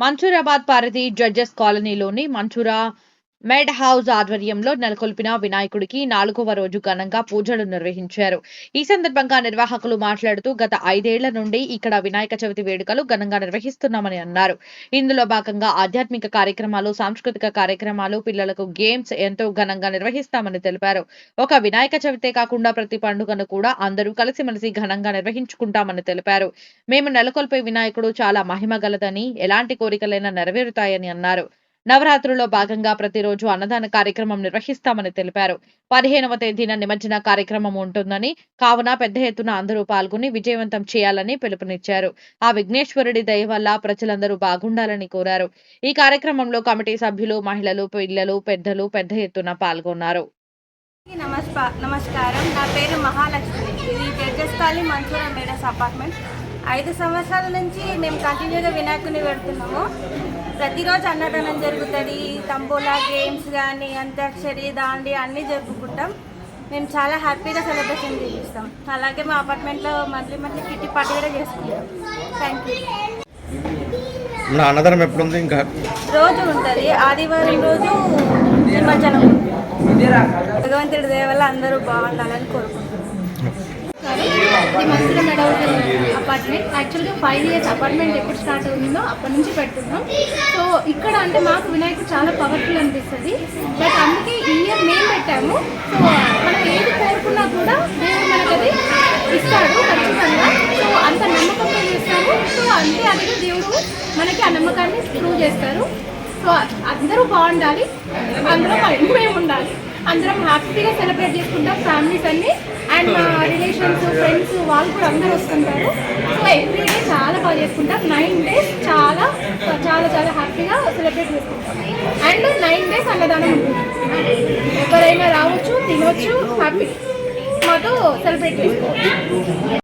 మంచూరాబాద్ పారతి judges కాలనీలోని మంచూరా మెడ్ house ఆధ్వర్యంలో నెలకొల్పిన వినాయకుడికి నాలుగవ రోజు ఘనంగా పూజలు నిర్వహించారు. ఈ సందర్భంగా నిర్వాహకులు మాట్లాడుతూ గత ఐదేళ్ళ నుండి ఇక్కడ వినాయక చవితి వేడుకలు ఘనంగా నిర్వహిస్తున్నామని అన్నారు. ఇందులో భాగంగా ఆధ్యాత్మిక కార్యక్రమాలు సాంస్కృతిక కార్యక్రమాలు పిల్లలకు గేమ్స్ ఎంతో ఘనంగా నిర్వహిస్తామని తెలిపారు. ఒక వినాయక చవితే కాకుండా ప్రతి పండుగను కూడా అందరూ కలిసిమెలిసి ఘనంగా నిర్వహించుకుంటామని తెలిపారు. మేము నెలకొల్పే వినాయకుడు చాలా మహిమ గలదని ఎలాంటి కోరికలైనా నెరవేరుతాయని అన్నారు. నవరాత్రుల్లో భాగంగా ప్రతిరోజు అన్నదాన కార్యక్రమం నిర్వహిస్తామని తెలిపారు. పదిహేనవ తేదీన నిమజ్జన కార్యక్రమం ఉంటుందని కావున పెద్ద ఎత్తున అందరూ పాల్గొని విజయవంతం చేయాలని పిలుపునిచ్చారు. ఆ విఘ్నేశ్వరుడి దయ వల్ల ప్రజలందరూ బాగుండాలని కోరారు. ఈ కార్యక్రమంలో కమిటీ సభ్యులు మహిళలు పిల్లలు పెద్దలు పెద్ద ఎత్తున పాల్గొన్నారు. నమస్కారం. నా పేరు మహాలక్ష్మి. ఇది జడ్జెస్ మంచూరా మేడస్ అపార్ట్మెంట్. ఐదు సంవత్సరాల నుంచి మేము కంటిన్యూగా వినాయకుని పెడుతున్నాము. ప్రతిరోజు అన్నదానం జరుగుతుంది. తంబోలా గేమ్స్ కానీ అంత్యాక్షరి దాండి అన్నీ జరుపుకుంటాం. మేము చాలా హ్యాపీగా సెలబ్రేషన్ చేపిస్తాం. అలాగే మా అపార్ట్మెంట్లో మంత్లీ మంత్లీ కిట్టి పార్టీ కూడా చేసుకుంటాం. థ్యాంక్ యూ అన్నదానం ఎప్పుడుంది ఇంకా? రోజు ఉంటుంది. ఆదివారం రోజు నిమజ్జనం. భగవంతుడి దయ వల్ల అందరూ బాగుండాలని కోరుకుంటున్నాం. ఇది మంచిగా మెడౌట్ అపార్ట్మెంట్ యాక్చువల్గా ఫైవ్ ఇయర్స్ అపార్ట్మెంట్ ఎప్పుడు స్టార్ట్ అవుతుందో అప్పటి నుంచి పెట్టుకున్నాం సో ఇక్కడ అంటే మాకు వినాయకుడు చాలా పవర్ఫుల్ అనిపిస్తుంది. బట్ అందుకే ఈ ఇయర్ మేము పెట్టాము. సో మనం ఏది కోరుకున్నా కూడా దేవుడు మనకు అది ఇస్తాడు ఖచ్చితంగా. సో అంత నమ్మకంతో చేస్తాము సో అంతే అదిగా దేవుడు మనకి ఆ నమ్మకాన్ని ప్రూవ్ చేస్తారు. సో అందరూ బాగుండాలి. అందులో మేము అందరం హ్యాపీగా సెలబ్రేట్ చేసుకుంటాం ఫ్యామిలీస్ అన్ని. అండ్ మా రిలేషన్స్ ఫ్రెండ్స్ వాళ్ళు కూడా అందరూ వస్తుంటారు. సో ఎవ్రీ డే చాలా బాగా చేసుకుంటాం. నైన్ డేస్ చాలా చాలా చాలా హ్యాపీగా సెలబ్రేట్ చేసుకుంటాం. అండ్ నైన్ డేస్ అన్నదానం ఉంటుంది. ఎవరైనా రావచ్చు తినవచ్చు హ్యాపీ. మాతో సెలబ్రేట్ చేసుకోవచ్చు.